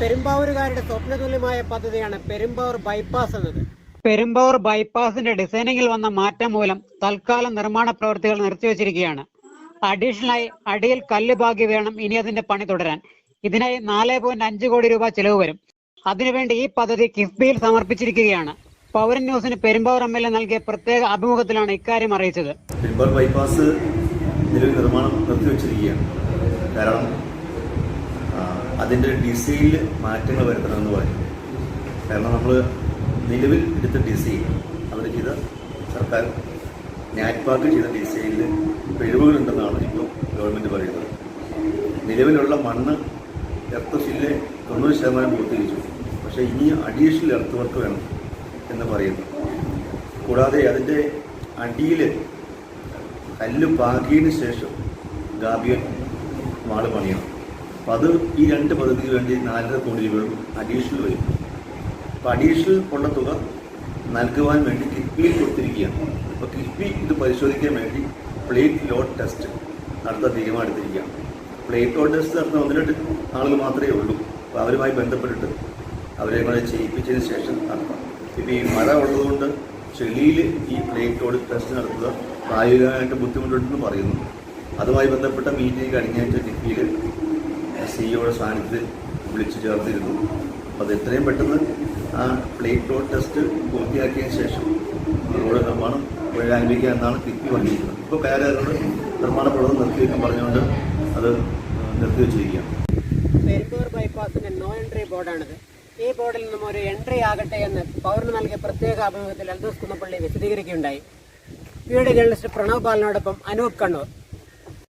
പെരുമ്പാവൂരുകാരുടെ സ്വപ്നതുല്യമായ പദ്ധതിയാണ് പെരുമ്പാവൂർ ബൈപ്പാസ് എന്നത്. പെരുമ്പാവൂർ ബൈപ്പാസിന്റെ ഡിസൈനിങ്ങിൽ വന്ന മാറ്റം മൂലം തൽക്കാലം നിർമ്മാണ പ്രവൃത്തികൾ നിർത്തിവച്ചിരിക്കുകയാണ്. അഡീഷണലായി അടിയിൽ കല്ല് ബാക്കി വേണം ഇനി അതിന്റെ പണി തുടരാൻ. ഇതിനായി നാല് പോയിന്റ് അഞ്ച് കോടി രൂപ ചെലവ് വരും. അതിനുവേണ്ടി ഈ പദ്ധതി കിഫ്ബിയിൽ സമർപ്പിച്ചിരിക്കുകയാണ്. പൗരൻ ന്യൂസിന് പെരുമ്പാവൂർ എം എൽ എ നൽകിയ പ്രത്യേക അഭിമുഖത്തിലാണ് ഇക്കാര്യം അറിയിച്ചത്. പെരുമ്പാവൂർ ബൈപ്പാസ് നിലവിൽ നിർമ്മാണം നിർത്തിവച്ചിരിക്കുകയാണ്. കാരണം അതിന്റെ ഡിസൈനിൽ മാറ്റങ്ങൾ വരുത്തണമെന്ന് പറയും. കാരണം നമ്മൾ നിലവിൽ എടുത്ത ഡിസൈൻ അവർ ചെയ്ത സർക്കാർ നാറ്റ്പാക്ക് ചെയ്ത ഡിസൈനിൽ പിഴവുകളുണ്ടെന്നാണ് ഇപ്പോൾ ഗവൺമെന്റ് പറയുന്നത്. നിലവിലുള്ള മണ്ണ് എർത്ത് ഫില്ല് തൊണ്ണൂറ് ശതമാനം പൂർത്തീകരിച്ചു. പക്ഷേ ഇനി അഡീഷണൽ എർത്ത് വർക്ക് വേണം എന്ന് പറയുന്നു. കൂടാതെ അതിന്റെ അടിയിൽ കല്ല് പാകിയതിന് ശേഷം ഗാബിയൻ മാൾ പണിയണം. അപ്പം അത് ഈ രണ്ട് പദ്ധതിക്ക് വേണ്ടി നാലര കോടി രൂപ അഡീഷണൽ വരും. അപ്പം അഡീഷണൽ ഉള്ള തുക നൽകുവാൻ വേണ്ടി കിഫ്ബി കൊടുത്തിരിക്കുകയാണ്. അപ്പോൾ കിഫ്ബി ഇത് പരിശോധിക്കാൻ വേണ്ടി പ്ലേറ്റ് ലോഡ് ടെസ്റ്റ് നടത്താൻ തീരുമാനമെടുത്തിരിക്കുകയാണ്. പ്ലേറ്റ് ലോഡ് ടെസ്റ്റ് നടത്തുന്ന ഒന്ന് രണ്ട് ആളുകൾ മാത്രമേ ഉള്ളൂ. അപ്പോൾ അവരുമായി ബന്ധപ്പെട്ടിട്ട് അവരെ കൂടെ ചെയ്യിപ്പിച്ചതിന് ശേഷം നടത്താം. ഇപ്പോൾ ഈ മഴ ഉള്ളതുകൊണ്ട് ചെളിയിൽ ഈ പ്ലേറ്റ് ലോഡ് ടെസ്റ്റ് നടത്തുക പ്രായോഗികമായിട്ട് ബുദ്ധിമുട്ടുണ്ടെന്ന് പറയുന്നു. അതുമായി ബന്ധപ്പെട്ട മീറ്റിംഗ് കഴിഞ്ഞാഴ്ച കിഫ്ബിയിൽ സിഇഒയുടെ സാന്നിധ്യത്തിൽ വിളിച്ചു ചേർത്തിരുന്നു. അത് എത്രയും പെട്ടെന്ന് ആ പ്ലേറ്റ് റോഡ് ടെസ്റ്റ് പൂർത്തിയാക്കിയതിന് ശേഷം റോഡ് നിർമ്മാണം പുനരാരംഭിക്കുക എന്നാണ് കിഫ്ബി വന്നിരിക്കുന്നത് ഇപ്പോൾ കയറുകാരോട് നിർമ്മാണ പ്രവർത്തനം നിർത്തിവെക്കാൻ പറഞ്ഞുകൊണ്ട് അത് നിർത്തിവെച്ചിരിക്കുകയാണ് പെരുമ്പൂർ ബൈപ്പാസിന്റെ നോ എൻട്രി ബോർഡാണിത്. ഈ ബോർഡിൽ നിന്നും ഒരു എൻട്രി ആകട്ടെ എന്ന് പൗരന് നൽകിയ പ്രത്യേക അഭിമുഖത്തിൽ അൽദോസ് കുന്നപ്പള്ളി വിശദീകരിക്കുകയുണ്ടായി. വീട് ജേർണലിസ്റ്റ് പ്രണവ് ബാലനോടൊപ്പം അനൂപ് കണ്ണൂർ.